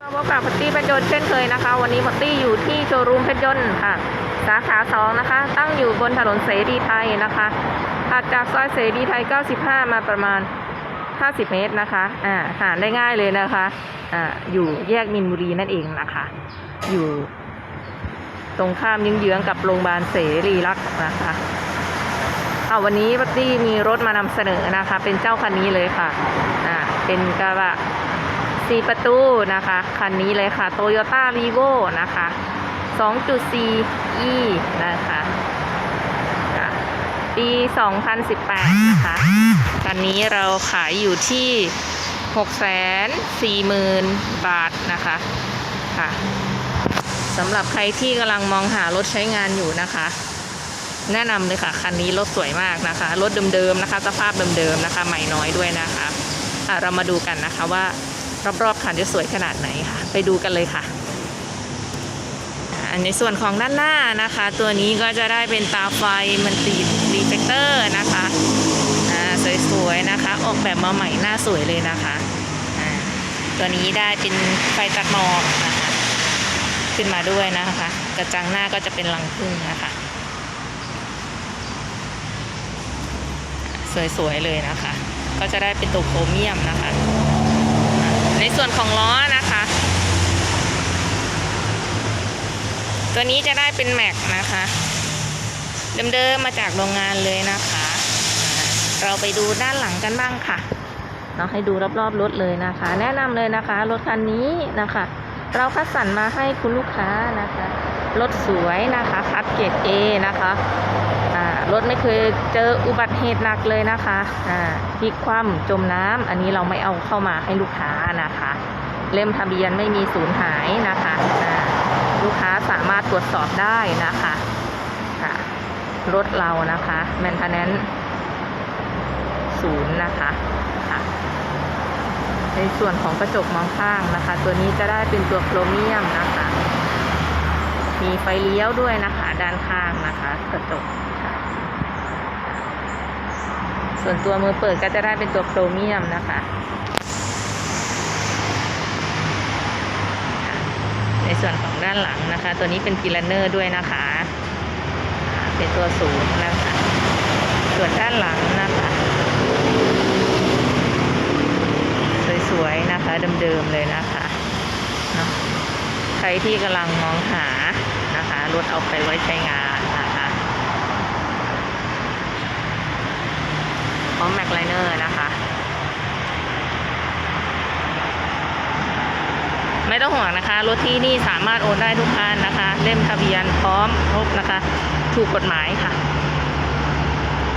พบกับพัตตี้เพชรยนต์เช่นเคยนะคะ วันนี้พัตตี้อยู่ที่โชว์รูมเพชรยนต์ค่ะ สาขาสองนะคะ ตั้งอยู่บนถนนเสรีไทยนะคะถัดจากซอยเสรีไทย 95 มาประมาณ 50 เมตรนะคะอ่าหาได้ง่ายเลยนะคะอ่าอยู่แยกมินบุรีนั่นเองนะคะ อยู่ตรงข้ามเยื้องๆกับโรงพยาบาลเสรีรักษ์นะคะเอาวันนี้พัตตี้มีรถมานำเสนอนะคะ เป็นเจ้าคันนี้เลยค่ะอ่าเป็นกระบะ สี่ประตูนะคะ คันนี้เลยค่ะ Toyota r e v o นะคะ 2.4 e นะคะอะปี 2018 นะคะ คันนี้เราขายอยู่ที่ 640,000 บาทนะคะ ค่ะสำหรับใครที่กำลังมองหารถใช้งานอยู่นะคะ แนะนำเลยค่ะ คันนี้รถสวยมากนะคะ รถเดิมๆนะคะ สภาพเดิมๆนะคะ ใหม่น้อยด้วยนะคะอะเรามาดูกันนะคะว่า รอบๆคันจะสวยขนาดไหนค่ะ ไปดูกันเลยค่ะในส่วนของด้านหน้านะคะ ตัวนี้ก็จะได้เป็นตาไฟมันติดรีเฟกเตอร์นะคะสวยๆนะคะออกแบบมาใหม่หน้าสวยเลยนะคะตัวนี้ได้เป็นไฟตัดหมอกนะคะขึ้นมาด้วยนะคะ กระจังหน้าก็จะเป็นรังผึ้งนะคะสวยๆเลยนะคะ ก็จะได้เป็นตัวโครเมียมนะคะ ส่วนของล้อนะคะ ตัวนี้จะได้เป็นแม็กนะคะ เดิมๆมาจากโรงงานเลยนะคะ เราไปดูด้านหลังกันบ้างค่ะเราให้ดูรอบๆรถเลยนะคะ แนะนำเลยนะคะรถคันนี้นะคะ เราคัดสรรมาให้คุณลูกค้านะคะรถสวยนะคะคัดเกรด A นะคะ รถไม่เคยเจออุบัติเหตุหนักเลยนะคะอ่าพลิกคว่ำจมน้ำอันนี้เราไม่เอาเข้ามาให้ลูกค้านะคะ เล่มทะเบียนไม่มีสูญหายนะคะอ่าลูกค้าสามารถตรวจสอบได้นะคะค่ะรถเรานะคะแมนเทนแนนศูนย์นะคะค่ะในส่วนของกระจกมองข้างนะคะ ตัวนี้จะได้เป็นตัวโครเมียมนะคะ มีไฟเลี้ยวด้วยนะคะ ด้านข้างนะคะ กระจกค่ะ ส่วนตัวมือเปิดก็จะได้เป็นตัวโครเมียมนะคะในส่วนของด้านหลังนะคะ ตัวนี้เป็นพีลันเนอร์ด้วยนะคะ เป็นตัวสูงนะคะ ส่วนด้านหลังนะคะ สวยๆนะคะเดิมๆเลยนะคะใครที่กำลังมองหานะคะรถเอาไปไว้ใช้งานนะคะพร้อม แม็กไลเนอร์นะคะ ไม่ต้องห่วงนะคะ รถที่นี่สามารถโอนได้ทุกคันนะคะ เล่มทะเบียนพร้อมครบนะคะ ถูกกฎหมายค่ะ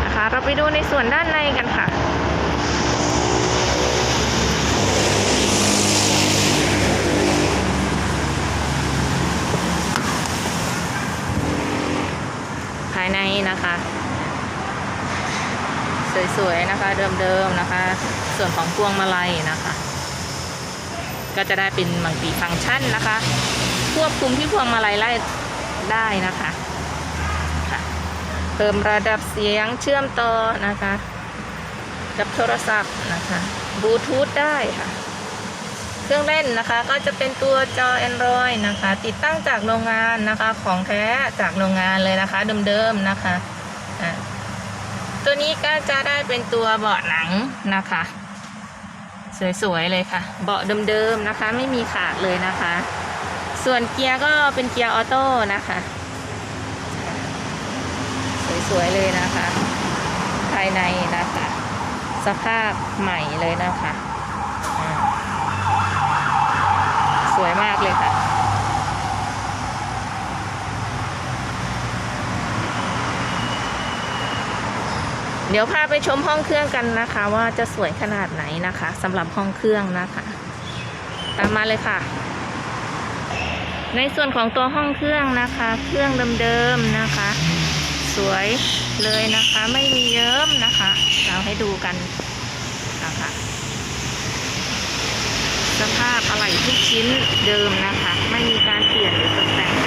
นะคะ เราไปดูในส่วนด้านในกันค่ะ ภายในนะคะ สวยๆนะคะเดิมๆนะคะ ส่วนของพวงมาลัยนะคะ ก็จะได้เป็นมังปีฟังก์ชันนะคะ ควบคุมที่พวงมาลัยไล่ได้นะคะค่ะเพิ่มระดับเสียงเชื่อมต่อนะคะกับโทรศัพท์นะคะบลูทูธได้ค่ะ เครื่องเล่นนะคะก็จะเป็นตัวจอ Android นะคะ ติดตั้งจากโรงงานนะคะของแท้จากโรงงานเลยนะคะเดิมๆนะคะอะ ตัวนี้ก็จะได้เป็นตัวเบาะหนังนะคะ สวยๆเลยค่ะ เบาะเดิมๆนะคะ ไม่มีขาดเลยนะคะ ส่วนเกียร์ก็เป็นเกียร์ออโต้นะคะ สวยๆเลยนะคะ ภายในนะคะ สภาพใหม่เลยนะคะ สวยมากเลยค่ะ เดี๋ยวพาไปชมห้องเครื่องกันนะคะ ว่าจะสวยขนาดไหนนะคะสำหรับห้องเครื่องนะคะ ตามมาเลยค่ะ ในส่วนของตัวห้องเครื่องนะคะ เครื่องเดิมๆนะคะ สวยเลยนะคะ ไม่มีเยิ้มนะคะ เราให้ดูกันนะคะ สภาพอะไหล่ทุกชิ้นเดิมนะคะ ไม่มีการเปลี่ยนหรือตกแต่ง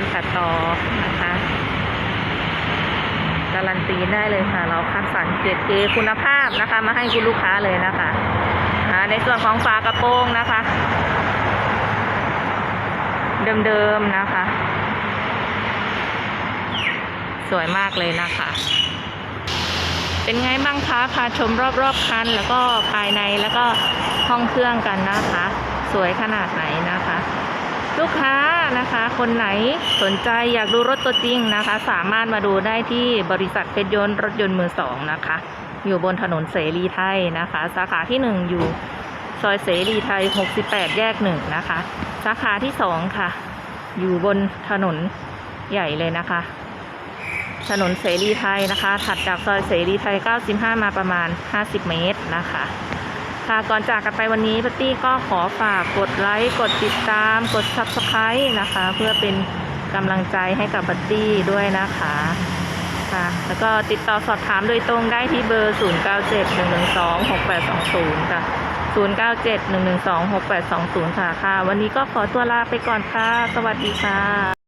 การตัดต่อนะคะการันตีได้เลยค่ะ เราคัดสรรเกรดเคุณภาพนะคะ มาให้คุณลูกค้าเลยนะคะในส่วนของฝากระโปรงนะคะ เดิมๆนะคะ สวยมากเลยนะคะ เป็นไงบ้างคะพาชมรอบๆคัน แล้วก็ภายในแล้วก็ห้องเครื่องกันนะคะ สวยขนาดไหนนะคะ ลูกค้านะคะ คนไหนสนใจอยากดูรถตัวจริงนะคะ สามารถมาดูได้ที่บริษัทเพชรยนต์รถยนต์มือสองนะคะ อยู่บนถนนเสรีไทยนะคะ สาขาที่หนึ่งอยู่ซอยเสรีไทย 68 แยกหนึ่งนะคะ สาขาที่สองค่ะ อยู่บนถนนใหญ่เลยนะคะ ถนนเสรีไทยนะคะ ถัดจากซอยเสรีไทย 95 มาประมาณ 50 เมตรนะคะ ค่ะ ก่อนจากกันไปวันนี้ปตตี้ก็ขอฝากกดไลค์ กดติดตาม กด Subscribe นะคะ เพื่อเป็นกำลังใจให้กับปตตี้ด้วยนะคะค่ะ แล้วก็ติดต่อสอบถามโดยตรงได้ที่เบอร์ 0971126820 ค่ะ 0971126820 ค่ะค่ะ วันนี้ก็ขอตัวลาไปก่อนค่ะ สวัสดีค่ะ